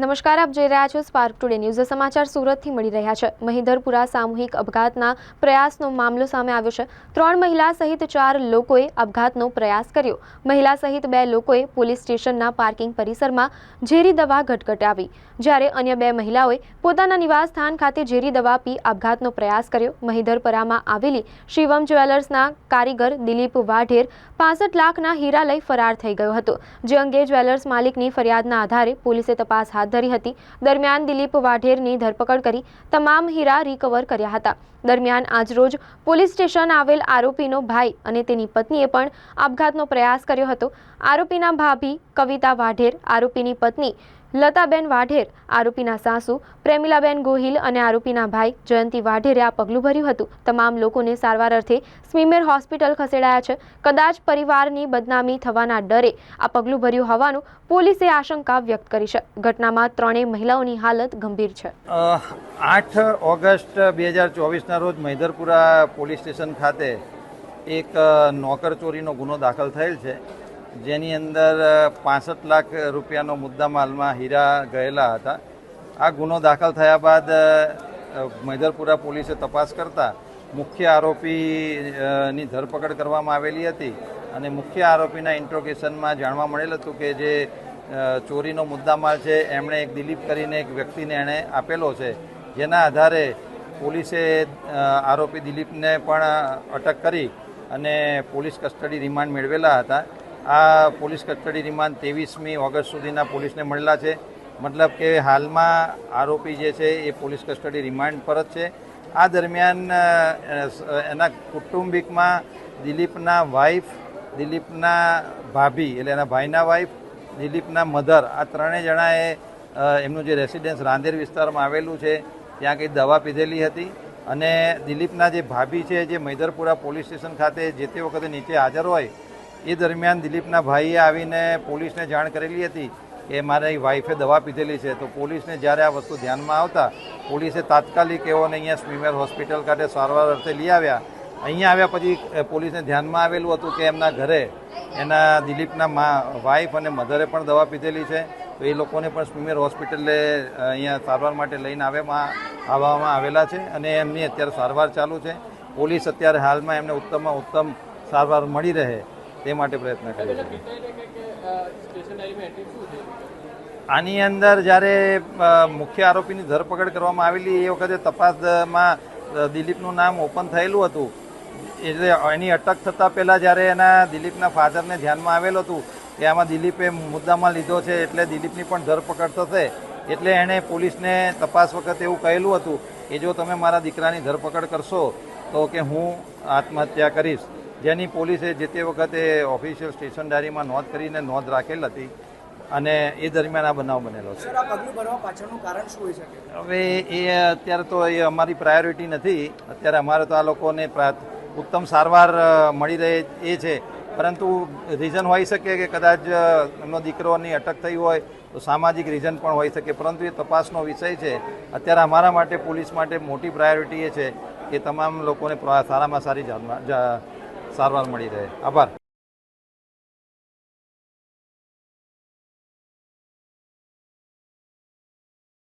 નમસ્કાર, આપ જોઈ રહ્યા છો સ્પાર્ક ટુડે ન્યૂઝ સમાચાર સુરતથી મળી રહ્યા છે. મહિધરપુરા સામૂહિક અપઘાતના પ્રયાસનો મામલો સામે આવ્યો છે. ત્રણ મહિલા સહિત ચાર લોકોએ અપઘાતનો પ્રયાસ કર્યો. મહિલા સહિત બે લોકોએ પોલીસ સ્ટેશનના પાર્કિંગ પરિસરમાં ઝેરી દવા ઘટઘટાવી. જ્યારે અન્ય બે મહિલાઓએ પોતાના નિવાસ સ્થાન ખાતે ઝેરી દવા પી આપઘાતનો પ્રયાસ કર્યો. મહિધરપરામાં આવેલી શિવમ જ્વેલર્સના કારીગર દિલીપ વાઢેર પાસઠ લાખના હીરા લઈ ફરાર થઈ ગયો હતો. જે અંગે જ્વેલર્સ માલિકની ફરિયાદના આધારે પોલીસે તપાસ હાથ ધરી હતી. દરમિયાન દિલીપ વાઢેરની ધરપકડ કરી તમામ હીરા રિકવર કર્યા હતા. દરમિયાન આજરોજ પોલીસ સ્ટેશન આવેલ આરોપીનો ભાઈ અને તેની પત્નીએ પણ આપઘાતનો પ્રયાસ કર્યો હતો. આરોપીના ભાભી કવિતા વાઢેર, આરોપીની પત્ની લતાબેન વાઢેર, આરોપીના સાસુ, પ્રેમિલાબેન ગોહિલ અને આરોપીના ભાઈ જયંતિ વાઢેરે આ પગલું ભર્યું હતું. તમામ લોકોને સારવાર અર્થે સ્મીમેર હોસ્પિટલ ખસેડાયા છે. કદાચ પરિવારની બદનામી થવાના ડરે આ પગલું ભર્યું હોવાનું પોલીસે આશંકા વ્યક્ત કરી છે. ઘટનામાં ત્રણેય મહિલાઓની હાલત ગંભીર છે. આઠ ઓગસ્ટ બે હજાર ચોવીસના રોજ મહિધરપુરા પોલીસ સ્ટેશન ખાતે એક નોકર ચોરીનો ગુનો દાખલ થયેલ છે. જેની અંદર પાસઠ લાખ રૂપિયાનો મુદ્દામાલમાં હીરા ગયેલા હતા. આ ગુનો દાખલ થયા બાદ મેદરપુરા પોલીસે તપાસ કરતા મુખ્ય આરોપીની ધરપકડ કરવામાં આવેલી હતી અને મુખ્ય આરોપીના ઇન્ટ્રોગેશનમાં જાણવા મળેલ હતું કે જે ચોરીનો મુદ્દામાલ છે, એમણે એક દિલીપ કરીને એક વ્યક્તિને એણે આપેલો છે. જેના આધારે પોલીસે આરોપી દિલીપને પણ અટક કરી અને પોલીસ કસ્ટડી રિમાન્ડ મેળવેલા હતા. આ પોલીસ કસ્ટડી રિમાન્ડ ત્રેવીસમી ઓગસ્ટ સુધીના પોલીસને મળેલા છે. મતલબ કે હાલમાં આરોપી જે છે એ પોલીસ કસ્ટડી રિમાન્ડ પર જ છે. આ દરમિયાન એના કુટુંબિકમાં દિલીપના વાઈફ દિલીપના ભાભી, એટલે એના ભાઈના વાઈફ દિલીપના મધર આ ત્રણેય જણાએ એમનું જે રેસિડેન્સ રાંદેર વિસ્તારમાં આવેલું છે, ત્યાં કંઈ દવા પીધેલી હતી. અને દિલીપના જે ભાભી છે, જે મૈદરપુરા પોલીસ સ્ટેશન ખાતે જે તે વખતે નીચે હાજર હોય એ દરમિયાન દિલીપના ભાઈએ આવીને પોલીસને જાણ કરેલી હતી કે મારી વાઈફે દવા પીધેલી છે. તો પોલીસને જ્યારે આ વસ્તુ ધ્યાનમાં આવતા પોલીસે તાત્કાલિક એઓને અહીંયા સ્વિમેર હોસ્પિટલ ખાતે સારવાર અર્થે લઈ આવ્યા. અહીંયા આવ્યા પછી પોલીસને ધ્યાનમાં આવેલું હતું કે એમના ઘરે એના દિલીપના મા, વાઈફ અને મધરે પણ દવા પીધેલી છે. તો એ લોકોને પણ સ્વિમેર હોસ્પિટલે અહીંયા સારવાર માટે લઈને આવેમાં આવવામાં આવેલા છે અને એમની અત્યારે સારવાર ચાલુ છે. પોલીસ અત્યારે હાલમાં એમને ઉત્તમમાં ઉત્તમ સારવાર મળી રહે. તે માટે પ્રયત્ન કરીએ છીએ. આની અંદર જ્યારે મુખ્ય આરોપીની ધરપકડ કરવામાં આવેલી એ વખતે તપાસમાં દિલીપનું નામ ઓપન થયેલું હતું. એટલે એની અટક થતાં પહેલાં જ્યારે એના દિલીપના ફાધરને ધ્યાનમાં આવેલું હતું કે આમાં દિલીપે મુદ્દામાં લીધો છે એટલે દિલીપની પણ ધરપકડ થશે. એટલે એણે પોલીસને તપાસ વખતે એવું કહેલું હતું કે જો તમે મારા દીકરાની ધરપકડ કરશો તો કે હું આત્મહત્યા કરીશ. જેની પોલીસે જે તે વખતે ઓફિશિયલ સ્ટેશન ડાયરીમાં નોંધ કરીને નોંધ રાખેલ હતી અને એ દરમિયાન આ બનાવ બનેલો છે. હવે એ અત્યારે તો એ અમારી પ્રાયોરિટી નથી. અત્યારે અમારે તો આ લોકોને ઉત્તમ સારવાર મળી રહે એ છે. પરંતુ રીઝન હોઈ શકે કે કદાચ એમનો દીકરોની અટક થઈ હોય તો સામાજિક રીઝન પણ હોઈ શકે. પરંતુ એ તપાસનો વિષય છે. અત્યારે અમારા માટે પોલીસ માટે મોટી પ્રાયોરિટી એ છે કે તમામ લોકોને સારામાં સારી સારવાર મળી રહે. આભાર.